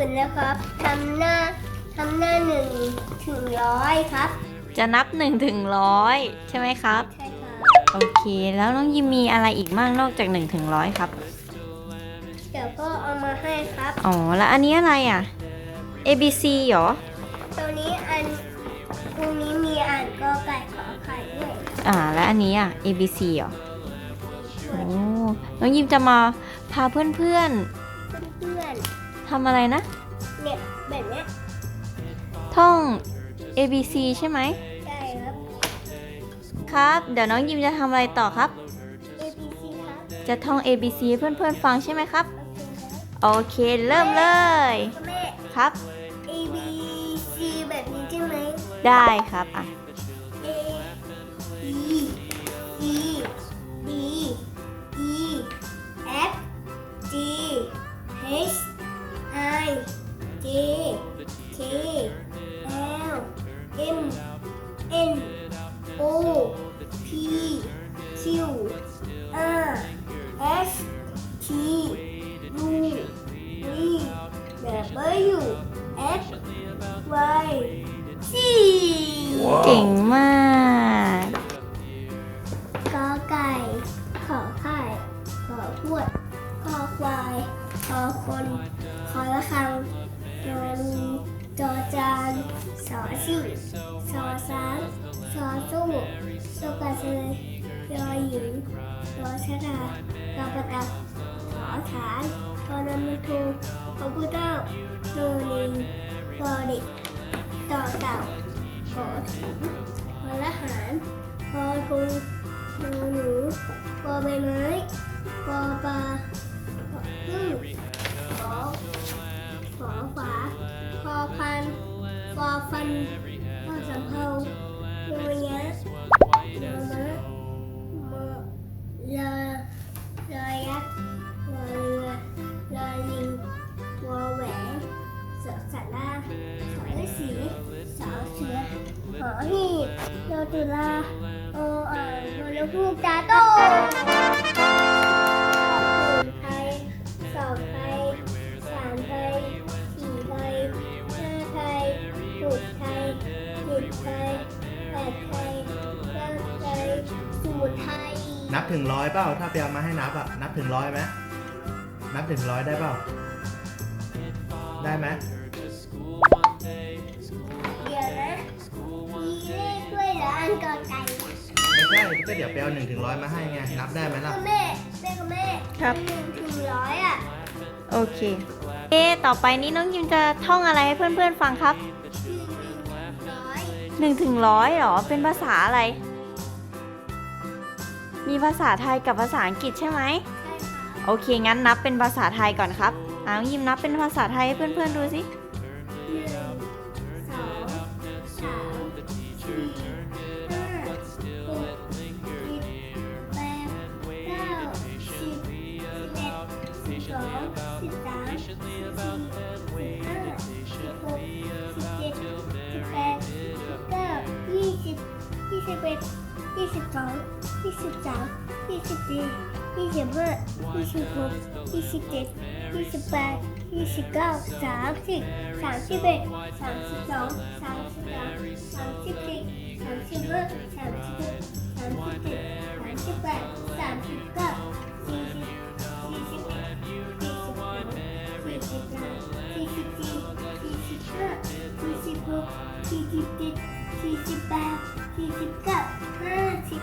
ื่นนะครับทำหน้าทำหน้าหนึ่งถึงร้อยครับ จะนับหนึ่งถึงร้อยใช่ไหมครับ ใช่ครับโอเค แล้วน้องยิมมีอะไรอีกบ้างนอกจากหนึ่งถึงร้อยครับ เดี๋ยวก็เอามาให้ครับ อ๋อ แล้วอันนี้อะไรอะ A B C เหรอ ตัวนี้อันตรงนี้มีอ่านก็ไก่ขอไข่ด้วยอ่า แล้วอันนี้อะ A B C เหรอ โอ้ น้องยิมจะมาพาเพื่อนๆ เพื่อน ทำอะไรนะ เนี่ยแบบเนี้ยท่อง A B C ใช่ไหม ใช่ครับ ครับ เดี๋ยวน้องยิมจะทำอะไรต่อครับ A B C ครับ จะท่อง A B C ให้เพื่อนๆฟังใช่ไหมครับ โอเคเริ่มเลยครับ A B C แบบนี้ใช่ไหม ได้ครับ อะ สี่เก่งมากกอไก่ขอไข่ขอพวดขอควายขอคนขอระคังจอนูจอจานสอสิ่สอสามสอสู้สกระเซยยอหญิงรอชนารอประดับขอฐานรอนนทูขอพุทธเจ้าโนลิงรอด็ ต่อเก่าขอถึงพอลหารพอทงนอหนูพอใบไม้พอปลาพอพึ่งขอขอฝาพอพันพอฟันพอสำเภา โลตุลาโอเอ๋ยมลพูกตาโตไทยสองไทยสามไทยสี่ไทยห้าไทยหกไทยเจ็ดไทยแปดไทยเก้าไทยสูนไทยนับถึงร้อยเปล่าถ้าเปียมาให้นับอะนับถึงร้อยไหมนับถึงร้อยได้เปล่าได้ไหม อนกอไก่ไม่ใช่ก็เดี๋ยวไปเอาหนึ่งถึงร้อยมาให้ไงนับได้ไหมล่ะ คุณแม่เป้กับแม่ครับ หนึ่งถึงร้อยอะโอเค เอะต่อไปนี้น้องยิมจะท่องอะไรให้เพื่อนๆฟังครับหนึ่งถึงร้อย1ถึงร้อยหรอ เป็นภาษาอะไร มีภาษาไทยกับภาษาอังกฤษใช่ไหม ใช่ค่ะ โอเค งั้นนับเป็นภาษาไทยก่อนครับน้องยิมนับเป็นภาษาไทยให้เพื่อนๆดูสิ ยี่สิบสามยี่สิบสี่ยี่สิบห้ายี่สิบหกยี่สิบเจ็ดยี่สิบแปดยี่สิบเก้าสามสิบสามสิบเอ็ดสามสิบสองสามสิบสามสามสิบสี่สามสิบห้าสามสิบหกสามสิบเจ็ดสามสิบแปดสามสิบเก้าสี่สิบสี่สิบสี่สิบสองสี่สิบสามสี่สิบสี่สี่สิบห้าสี่สิบหกสี่สิบเจ็ดสี่สิบแปดสี่สิบเก้าห้าสิบ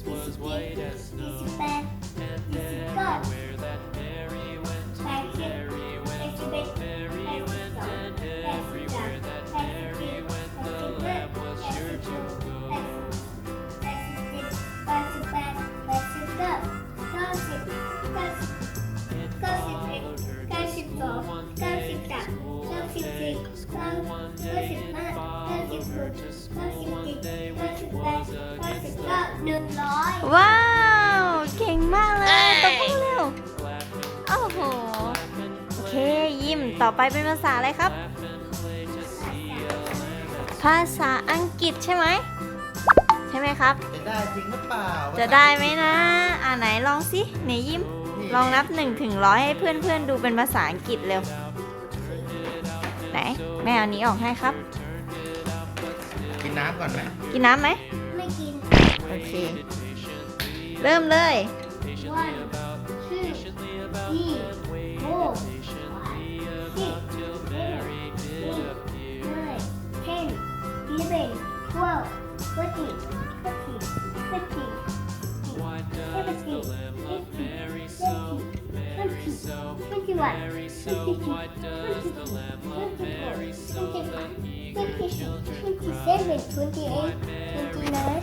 face was white as snow. And everywhere that Mary went, Mary went, Mary went, and everywhere that Mary went, the lamb was sure to go. It followed her to school one day, school one day, school one day, it followed her to school one day, which was หนึ่งร้อยว้าว เก่งมากเลยตบมือเร็วโอ้โห โอเค ยิ้ม ต่อไปเป็นภาษาอะไรครับ ภาษาอังกฤษใช่ไหม ใช่ไหมครับ จะได้จริงหรือเปล่าจะได้ไหมนะ อ่าไหนลองสิไหนยิ้ม ลองนับ1ถึงร้อยให้เพื่อนๆดูเป็นภาษาอังกฤษเร็ว ไหน แม่เอานี้ออกให้ครับ กินน้ำก่อนไหมกินน้ำไหม เค เริ่มเลย one two three four five six seven eight nine ten eleven twelve thirteen fourteen fifteen seventeen eighteen nineteen twenty twenty-one twenty-two twenty-three twenty-four twenty-five twenty-six twenty-seven twenty-eight twenty-nine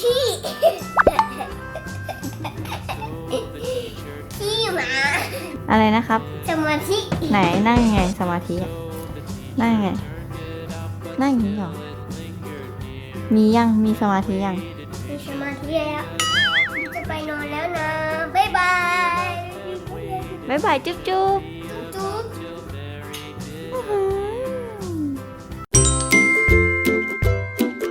ที่ที่หมาอะไรนะครับ สมาธิไหนนั่งยังไงสมาธิอะนั่งยังไงนั่งอย่างนี้เหรอมียังมีสมาธิยัง มีสมาธิแล้วจะไปนอนแล้วนะ บ๊ายบาย บ๊ายบายจุ๊บจุ๊บ